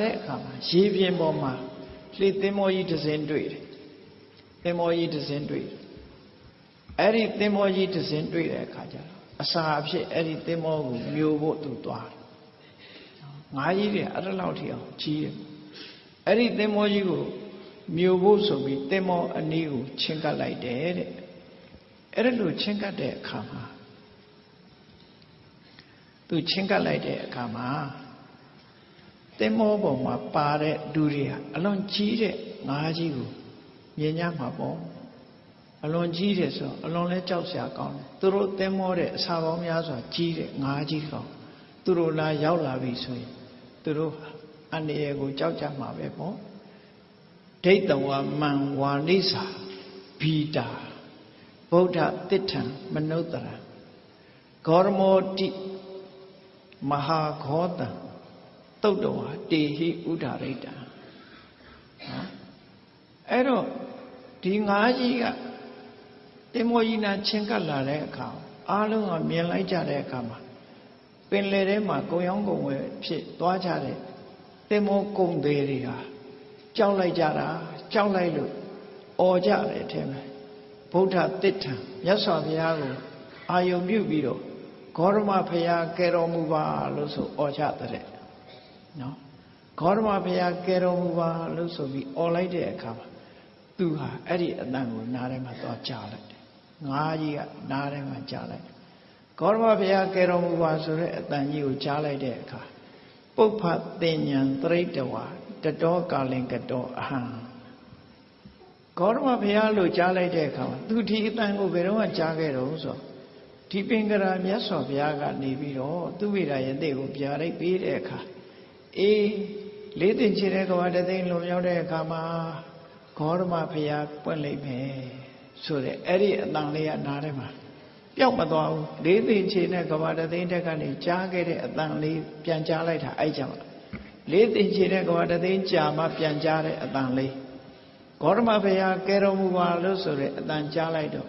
တဲ့အခါမှာရေပြင်ပေါ်မှာလှေသင်္ဘောကြီးတစ်စင်းတွေ့တယ်သင်္ဘောကြီးတစ်စင်းတွေ့တယ်အဲ့ဒီသင်္ဘောကြီးတစ်စင်းတွေ့တဲ့အခါကျတော့အစာအဖြစ်အဲ့ဒီသင်္ဘောကိုမျိုးဖို့သူသွားတယ်ငါးကြီးတွေအဲ့ဒါလောက်ထိအောင်ကြီးတယ်အဲ့ဒီသင်္ဘောကြီးကိုမျိုးဖို့ဆိုပြီးသင်္ဘောအနည်းကိုချင်းကပ်လိုက်တယ်တဲ့အဲ့ဒါလိုချင်းကပ်တဲ့အခါမှာသူချင်းကပ်လိုက်တဲ့အခါမှာ သင်္ဘောပေါ်မှာပါတဲ့လူတွေဟာအလွန်ကြီးတဲ့ငါးကြီးကိုမြင်ကြမှာပေါ့အလွန်ကြီးတယ်ဆိုအလွန်လဲကြောက်စရာကောင်းတယ်သူတို့သင်္ဘောတဲ့အစာပေါင်းများစွာကြီးတဲ့ငါးကြီးကောင်သူတို့လာရောက်လာပြီဆိုရင်သူတို့အန္တရာယ်ကိုကြောက်ကြမှာပဲပေါ့ဒိဋ္ဌဝမံဝါလိစာဘီတာဗုဒ္ဓတိဋ္ဌံမနုဿရဂေါရမောတိမဟာခောတံ တုတ်တော်ဟာတေဟိဥဒရိတ္တနော်အဲ့တော့ဒီငါးကြီးကတင်မောကြီးနာချင်းကပ်လာတဲ့အခါအားလုံးကမြင်လိုက်ကြတဲ့အခါမှာပင်လယ်ထဲမှာကုံရောင်းကုံဝဲဖြစ်သွားကြတဲ့တင်မောကုံသေးတွေဟာကြောက်လိုက်ကြတာကြောက်လိုက်လို့អော်ကြတယ်ထဲမှာဗုဒ္ဓတိဋ္ဌံမြတ်စွာဘုရားကိုအာယုံပြုပြီးတော့ဂေါရမဘုရားကယ်တော်မူပါလို့ဆိုអော်ကြတဲ့ နော်ဂေါရမဘုရားကယ်တော်မူပါလို့ဆိုပြီးអော်လိုက်တဲ့အခါမှာသူဟာအဲ့ဒီအတန်ကိုနားထဲမှာသွားကြားလိုက်တယ်ငါးကြီးကနားထဲမှာကြားလိုက်တယ်ဂေါရမဘုရားကယ်တော်မူပါဆိုတဲ့အတန်ကြီးကိုကြားလိုက်တဲ့အခါပုပ္ဖတင်ညာတရိတဝါတတောကာလင်ကတောအဟံဂေါရမဘုရားလို့ကြားလိုက်တဲ့အခါမှာသူဒီအတန်ကိုဘယ်တော့ကြားခဲ့တော့ဆိုဒီပင်ကရာမြတ်စွာဘုရားကနေပြီးတော့သူဝိရာယတိကိုပြလိုက်ပြီးတဲ့အခါ အေးလေးတင်ချေတဲ့ကဘာတသိန်းလွန်မြောက်တဲ့အခါမှာဂေါရမဘုရားပွင့်လိုက်မယ်ဆိုတဲ့အဲ့ဒီအတန်လေးကနားထဲမှာပျောက်မသွားဘူးလေးသိင်ချေနဲ့ကဘာတသိန်းတက်ကနေကြားခဲ့တဲ့အတန်လေးပြန်ကြားလိုက်တာအဲ့ကြောင့်လေးသိင်ချေနဲ့ကဘာတသိန်းကြာမှပြန်ကြားတဲ့အတန်လေးဂေါရမဘုရားကဲတော်မူပါလို့ဆိုတဲ့အတန်ကြားလိုက်တော့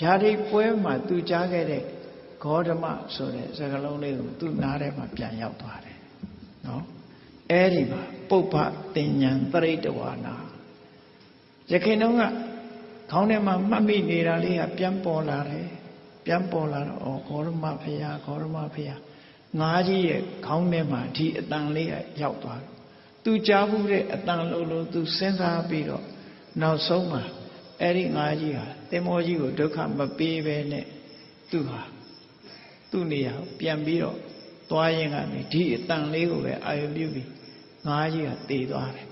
ဗျာဒိပွဲမှာသူကြားခဲ့တဲ့ဂေါတမဆိုတဲ့စကားလုံးလေးကိုသူနားထဲမှာပြန်ရောက်သွားတယ်နော် အဲ့ဒီမှာပုပ္ပတင်ညာတရိတဝါနာယခင်တုန်းကခေါင်းထဲမှာမှတ်မိနေတာလေးကပြန်ပေါ်လာတယ်ပြန်ပေါ်လာတော့ဩဂေါရမဖရာဂေါရမဖရာငါးကြီးရဲ့ခေါင်းထဲမှာဒီအတန်လေးကရောက်သွားတယ်သူကြားဘူးတဲ့အတန်လုံးလုံးသူစဉ်းစားပြီးတော့နောက်ဆုံးမှာအဲ့ဒီငါးကြီးဟာတင်မောကြီးကိုဒုက္ခမပေးဘဲနဲ့သူဟာသူ့နေရာပြန်ပြီးတော့သွားရင်ကနေဒီအတန်လေးကိုပဲအာရုံပြုပြီး ငါးကြီးကတည်သွားတယ်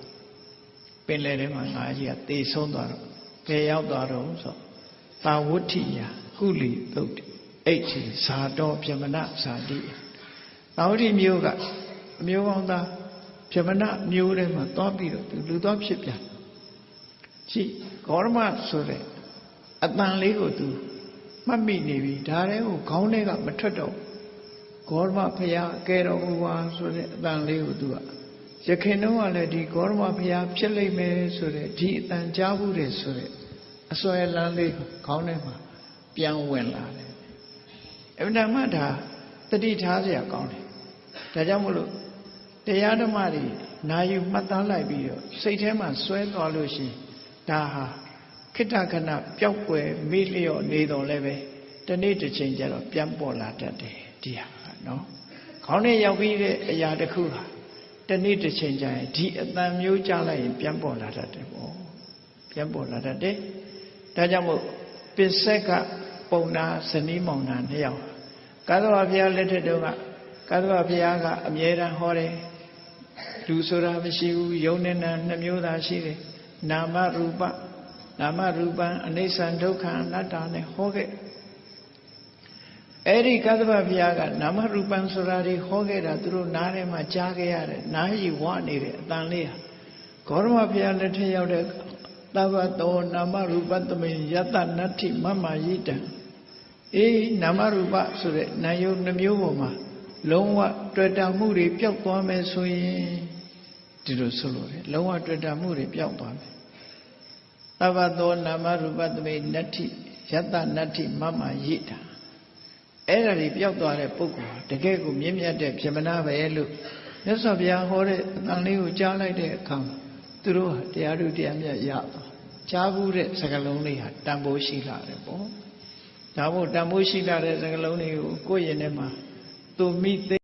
ပင်လယ်ထဲမှာငါးကြီးကတည်ဆုံးသွားတော့ဘယ်ရောက်သွားတော့ဆိုသာဝဋ္ဌိယကုလီသုတ်အိတ်ချီဇာတော်ပြမနာဇာတိသာဝဋ္ဌိမျိုးကအမျိုးကောင်းသားပြမနာမျိုးထဲမှာသွားပြီးတော့သူလူသွားဖြစ်ပြန်ရှိဂေါရမဆိုတဲ့အတန်လေးကိုသူမှတ်မိနေပြီဒါတဲ့ကိုခေါင်းထဲကမထွက်တော့ဂေါရမဖရာကဲတော်မူပါဆိုတဲ့အတန်လေးကိုသူက ယခင်တုန်းကလည်းဒီဂေါရမဘုရားဖြစ်လိမ့်မယ်ဆိုတဲ့ဒီအတန်ကြားဘူးတယ်ဆိုတဲ့အစွဲလန်းလေးခေါင်းထဲမှာပြန်ဝင်လာတယ်အမှန်တမ်းမှဒါတတိထားစရာကောင်းတယ်ဒါကြောင့်မလို့တရားဓမ္မတွေနာယူမှတ်သားလိုက်ပြီးတော့စိတ်ထဲမှာစွဲသွားလို့ရှိရင်ဒါဟာခိတ္တခဏပျောက်ွယ်မေ့လျော့နေတော်လည်းပဲတနေ့တစ်ချိန်ကျတော့ပြန်ပေါ်လာတတ်တယ်ဒီဟာနော်ခေါင်းထဲရောက်ပြီးတဲ့အရာတစ်ခုဟာ တနေ့တစ်ချိန်ကျရင်ဒီအတန်မျိုးကြားလိုက်ရင်ပြန်ပေါ်လာတတ်တယ်ပေါ့ပြန်ပေါ်လာတတ်တယ်ဒါကြောင့်မို့ပစ္စက်ကပုံနာဇနီးမောင်နှံနှစ်ယောက်ကာသဝဘုရားလက်ထက်တုန်းကကာသဝဘုရားကအမြဲတမ်းဟောတယ်လူဆိုတာမရှိဘူးယုံနဲ့နာနှစ်မျိုးသာရှိတယ်နာမရူပနာမရူပံအနိစ္စဒုက္ခအနတ္တနဲ့ဟောခဲ့ အဲ့ဒီကသဗ္ဗဘုရားကနာမရူပံဆိုတာတွေဟောခဲ့တာသူတို့နားထဲမှာကြားခဲ့ရတယ်နားရီဝနေတဲ့အတန်လေးဟာဂေါရမဘုရားလက်ထက်ရောက်တဲ့သဗ္ဗတောနာမရူပသမေယတနတ္ထိမမယိတံအေးနာမရူပဆိုတဲ့နာယုနှမျိုးပေါ်မှာလုံးဝတွေ့တာမှုတွေပျောက်သွားမယ်ဆိုရင်ဒီလိုဆိုလို့တယ်လုံးဝတွေ့တာမှုတွေပျောက်သွားမယ်သဗ္ဗတောနာမရူပသမေနတ္ထိယတနတ္ထိမမယိတံ အဲ့ဒါတွေပျောက်သွားတဲ့ပုဂ္ဂိုလ်တကယ်ကိုမြင့်မြတ်တဲ့ပြမနာပဲလို့မြတ်စွာဘုရားဟောတဲ့အတန်လေးကိုကြားလိုက်တဲ့အခါမှာသူတို့ဟာတရားတို့တရားမြတ်ရသွားကြားဘူးတဲ့စကားလုံးလေးဟာတန်ဖိုးရှိလာတယ်ပေါ့ဒါမို့တန်ဖိုးရှိလာတဲ့စကားလုံးတွေကိုကိုယ့်ရင်ထဲမှာသူမိသိ